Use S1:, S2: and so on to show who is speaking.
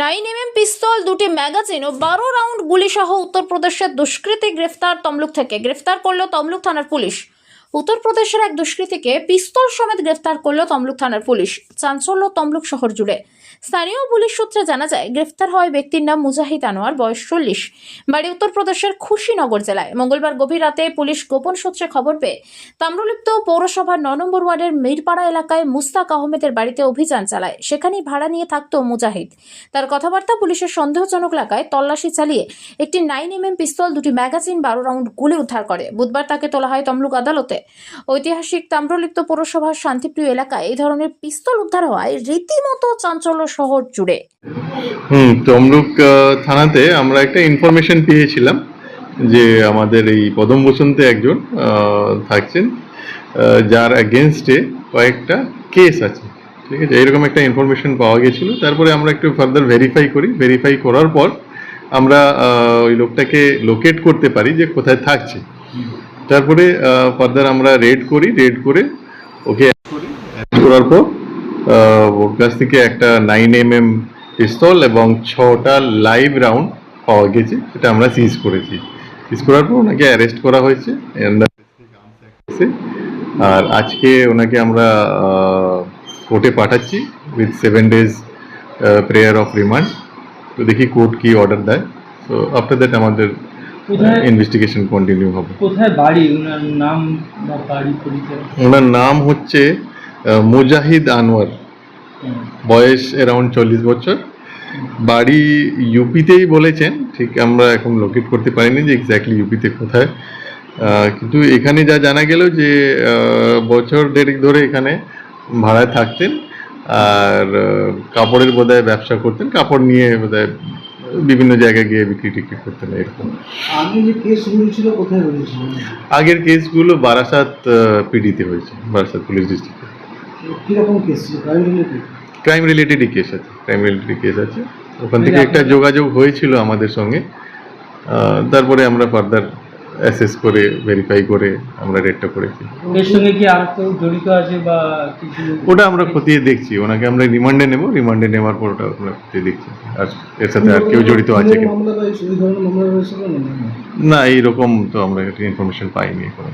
S1: Nine M pistol, দুটি magazine ও বারো round গুলিসহ উত্তরপ্রদেশের দুষ্কৃতী গ্রেফতার তমলুক থেকে। গ্রেফতার করল তমলুক থানার পুলিশ। উত্তরপ্রদেশের এক দুষ্কৃতীকে পিস্তল সমেত গ্রেফতার করল তমলুক থানার পুলিশ। চাঞ্চল্য তমলুক শহর জুড়ে। স্থানীয় পুলিশ সূত্রে জানা যায়, গ্রেফতার হওয়া ব্যক্তির নাম মুজাহিদ আনোয়ার, বয়স চল্লিশ। বাড়ি উত্তরপ্রদেশের খুশিনগর জেলায়। মঙ্গলবার গভীর রাতে পুলিশ গোপন সূত্রে খবর পেয়ে তাম্রলিপ্ত পৌরসভার ন নম্বর ওয়ার্ডের মিরপাড়া এলাকায় মুস্তাক আহমেদের বাড়িতে অভিযান চালায়। সেখানেই ভাড়া নিয়ে থাকতো মুজাহিদ। তার কথাবার্তা পুলিশের সন্দেহজনক এলাকায় তল্লাশি চালিয়ে একটি নাইন এম এম পিস্তল, দুটি ম্যাগাজিন বারো রাউন্ড গুলি উদ্ধার করে। বুধবার তাকে তোলা হয় তমলুক আদালতে। ঐতিহাসিক তাম্রলিপ্ত পৌরসভার শান্তিপ্রিয় এলাকায় এই ধরনের পিস্তল উদ্ধার হওয়ায় রীতিমতো চাঞ্চল্য শহর জুড়ে।
S2: হুম, তমলুক থানাতে আমরা একটা ইনফরমেশন পেয়েছিলাম যে আমাদের এই পদম বসন্তে একজন থাকছেন যার অ্যাগেনস্টে কয়েকটা কেস আছে। ঠিক আছে? এরকম একটা ইনফরমেশন পাওয়া গেছিল। তারপরে আমরা একটু ফার্দার ভেরিফাই করি। ভেরিফাই করার পর আমরা ওই লোকটাকে লোকেট করতে পারি যে কোথায় থাকছে। তারপরে ফার্দার আমরা রেড করি। রেড করে ওকে করার পর ওর কাছ থেকে একটা নাইন এম এম পিস্তল এবং ছটা লাইভ রাউন্ড পাওয়া গেছে সেটা আমরা সিজ করেছি। সিজ করার পর ওনাকে অ্যারেস্ট করা হয়েছে আর আজকে ওনাকে আমরা কোর্টে পাঠাচ্ছি with seven days prayer of remand তো দেখি কোর্ট কি অর্ডার দেয়। তো আফটার দ্যাট আমাদের ইনভেস্টিগেশন কন্টিনিউ হবে।
S3: কোথায় বাড়ি? ওনার নাম বা বাড়ি
S2: ওনার নাম হচ্ছে মুজাহিদ আনোয়ার বয়স অ্যারাউন্ড চল্লিশ বছর। বাড়ি ইউপিতেই বলেছেন ঠিক আমরা এখন লোকেট করতে পারিনি যে এক্স্যাক্টলি ইউপিতে কোথায়। কিন্তু এখানে যা জানা গেল যে বছর দেড়েক ধরে এখানে ভাড়ায় থাকতেন আর কাপড়ের বোধহয় ব্যবসা করতেন কাপড় নিয়ে বোধহয় বিভিন্ন জায়গায় গিয়ে বিক্রি টিক্রি করতেন এরকম।
S4: আগে যে কেস হয়েছিল কোথায় হয়েছিল?
S2: আগের কেসগুলো বারাসাত পিডিতে হয়েছে বারাসাত পুলিশ ডিস্ট্রিক্টে
S4: কীরকম কেস ক্রাইম রিলেটেড
S2: ক্রাইম রিলেটেডই কেস আছে ক্রাইম রিলেটেড কেস আছে। ওখান থেকে একটা যোগাযোগ হয়েছিল আমাদের সঙ্গে। তারপরে আমরা ফার্দার অ্যাসেস করে ভেরিফাই করে আমরা রেটটা করেছি।
S3: এর সঙ্গে কি আর কেউ জড়িত আছে বা কিছু
S2: ওটা আমরা খতিয়ে দেখছি ওনাকে আমরা রিমান্ডে নেব রিমান্ডে নেওয়ার পর ওটা আমরা খতিয়ে দেখছি। আর এর সাথে আর কেউ জড়িত আছে কি
S4: না
S2: না এইরকম তো আমরা ইনফরমেশন পাইনি এখন।